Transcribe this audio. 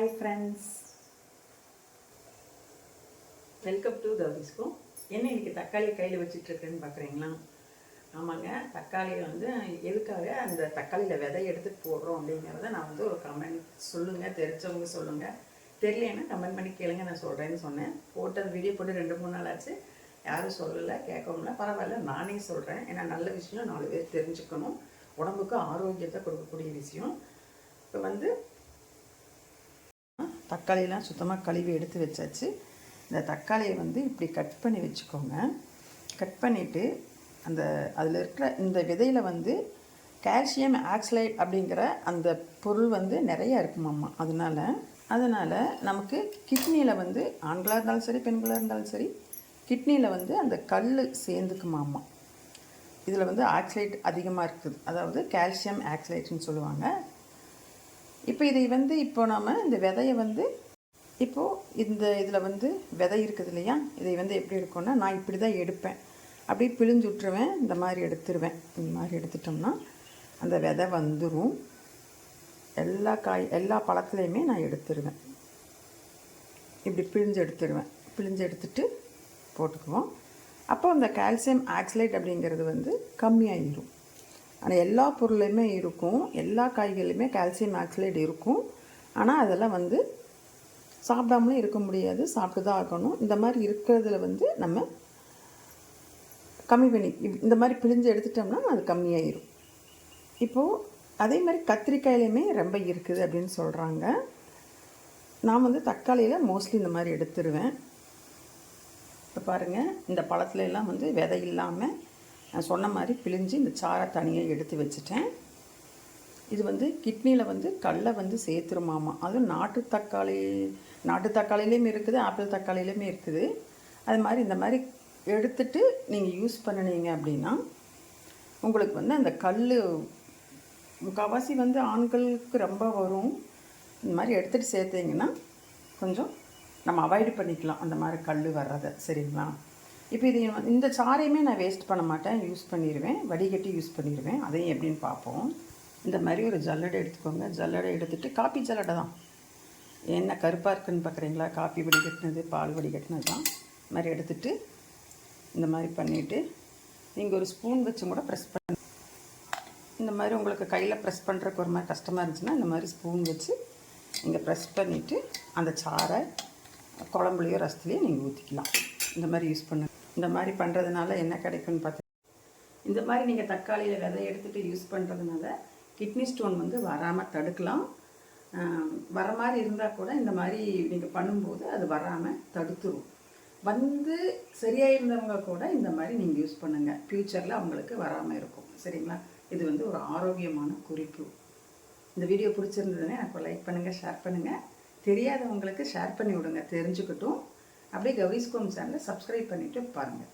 Hi friends welcome to தவிஸ்கோ என்ன இன்னைக்கு தக்காளி கையில் வச்சிட்ருக்கேன்னு பார்க்குறீங்களா ஆமாங்க தக்காளியை வந்து எதுக்காக அந்த தக்காளியில் விதை எடுத்து போடுறோம் அப்படிங்கிறத நான் வந்து ஒரு கமெண்ட் சொல்லுங்கள் தெரிஞ்சவங்க சொல்லுங்கள் தெரியலன்னா கமெண்ட் பண்ணி கேளுங்க நான் சொல்கிறேன்னு சொன்னேன். போட்ட வீடியோ போட்டு ரெண்டு மூணு நாள் ஆச்சு. யாரும் சொல்லலை கேட்கவும்ல பரவாயில்ல நானே சொல்கிறேன் ஏன்னா நல்ல விஷயம் நாலு பேர் தெரிஞ்சுக்கணும். உடம்புக்கு ஆரோக்கியத்தை கொடுக்கக்கூடிய விஷயம். இப்போ வந்து தக்காளியெல்லாம் சுத்தமாக கழுவி எடுத்து வச்சாச்சு. இந்த தக்காளியை வந்து இப்படி கட் பண்ணி வச்சுக்கோங்க. கட் பண்ணிவிட்டு அந்த அதில் இருக்கிற இந்த விதையில் வந்து கால்சியம் ஆக்சலைட் அப்படிங்கிற அந்த பொருள் வந்து நிறையா இருக்குமாம்மா. அதனால் அதனால் நமக்கு கிட்னியில் வந்து ஆண்களாக இருந்தாலும் சரி பெண்களாக இருந்தாலும் சரி கிட்னியில் வந்து அந்த கல் சேர்ந்துக்குமாம்மா. இதில் வந்து ஆக்சலைட் அதிகமாக இருக்குது. அதாவது கால்சியம் ஆக்சலைட்னு சொல்லுவாங்க. இப்போ இதை வந்து இப்போ நாம் இந்த விதையை வந்து இப்போது இந்த இதில் வந்து விதை இருக்குது இல்லையா? இதை வந்து எப்படி இருக்கும்னா நான் இப்படி தான் எடுப்பேன். அப்படியே பிழிஞ்சு விட்டுருவேன் இந்த மாதிரி எடுத்துருவேன். இந்த மாதிரி எடுத்துட்டோம்னா அந்த விதை வந்துடும் எல்லா காய் எல்லா பழத்துலேயுமே நான் எடுத்துருவேன். இப்படி பிழிஞ்சு எடுத்துருவேன். பிழிஞ்சு எடுத்துட்டு போட்டுக்குவோம். அப்போ அந்த கால்சியம் ஆக்சலைட் அப்படிங்கிறது வந்து கம்மியாகிடும் ஆனால் எல்லா பொருளையுமே இருக்கும். எல்லா காய்கறிலையுமே கால்சியம் ஆக்சலேட் இருக்கும். ஆனால் அதெல்லாம் வந்து சாப்பிடாமலும் இருக்க முடியாது. சாப்பிட்டு தான் ஆகணும். இந்த மாதிரி இருக்கிறதுல வந்து நம்ம கம்மி பண்ணி இந்த மாதிரி பிழிஞ்சு எடுத்துட்டோம்னா அது கம்மியாயிரும். இப்போது அதே மாதிரி கத்திரிக்காயிலையுமே ரொம்ப இருக்குது அப்படின்னு சொல்கிறாங்க நான் வந்து தக்காளியில் மோஸ்ட்லி இந்த மாதிரி எடுத்துருவேன். இப்போ பாருங்கள் இந்த பழத்துல எல்லாம் வந்து விதை இல்லாமல் நான் சொன்ன மாதிரி பிழிஞ்சு இந்த சாரை தனியாக எடுத்து வச்சுட்டேன். இது வந்து கிட்னியில் வந்து கல்லை வந்து சேர்த்துருமாமா. அதுவும் நாட்டு தக்காளி நாட்டு தக்காளிலையும் இருக்குது ஆப்பிள் தக்காளிலையுமே இருக்குது. அது மாதிரி இந்த மாதிரி எடுத்துட்டு நீங்கள் யூஸ் பண்ணினீங்க அப்படின்னா உங்களுக்கு வந்து அந்த கல் முக்கால்வாசி வந்து ஆண்களுக்கு ரொம்ப வரும். இந்த மாதிரி எடுத்துகிட்டு சேர்த்தீங்கன்னா கொஞ்சம் நம்ம அவாய்டு பண்ணிக்கலாம் அந்த மாதிரி கல் வர்றதை. சரிங்களா? இப்போ இது இந்த சாரையுமே நான் வேஸ்ட் பண்ண மாட்டேன். யூஸ் பண்ணிடுவேன் வடிகட்டி யூஸ் பண்ணிடுவேன் அதையும் எப்படின்னு பார்ப்போம். இந்த மாதிரி ஒரு ஜல்லடை எடுத்துக்கோங்க. ஜல்லடை எடுத்துகிட்டு காப்பி ஜல்லடை தான். என்ன கருப்பாக இருக்குன்னு பார்க்குறீங்களா? காப்பி வடிகட்டினது பால் வடிகட்டினது தான். இந்த மாதிரி எடுத்துகிட்டு இந்த மாதிரி பண்ணிவிட்டு நீங்கள் ஒரு ஸ்பூன் வச்சும் கூட ப்ரெஸ் பண்ண இந்த மாதிரி உங்களுக்கு கையில் ப்ரெஸ் பண்ணுறதுக்கு ஒரு மாதிரி கஷ்டமாக இருந்துச்சுன்னா இந்த மாதிரி ஸ்பூன் வச்சு நீங்கள் ப்ரெஸ் பண்ணிவிட்டு அந்த சாரை குழம்புலையோ ரசத்துலையோ நீங்கள் ஊற்றிக்கலாம் இந்த மாதிரி யூஸ் பண்ணு இந்த மாதிரி பண்ணுறதுனால என்ன கிடைக்கும்னு பார்த்து இந்த மாதிரி நீங்கள் தக்காளியில் விதை எடுத்துகிட்டு யூஸ் பண்ணுறதுனால கிட்னி ஸ்டோன் வந்து வராமல் தடுக்கலாம். வர மாதிரி இருந்தால் கூட இந்த மாதிரி நீங்கள் பண்ணும்போது அது வராமல் தடுத்துரும். வந்து சரியாயிருந்தவங்க கூட இந்த மாதிரி நீங்கள் யூஸ் பண்ணுங்கள் ஃப்யூச்சரில் அவங்களுக்கு வராமல் இருக்கும். சரிங்களா? இது வந்து ஒரு ஆரோக்கியமான குறிப்பு. இந்த வீடியோ பிடிச்சிருந்ததுன்னா எனக்கு லைக் பண்ணுங்கள் ஷேர் பண்ணுங்கள் தெரியாதவங்களுக்கு ஷேர் பண்ணி விடுங்க. தெரிஞ்சுக்கிட்டும். அப்படியே கௌரிஸ்கோம் சேனலை சப்ஸ்கிரைப் பண்ணிவிட்டு பாருங்கள்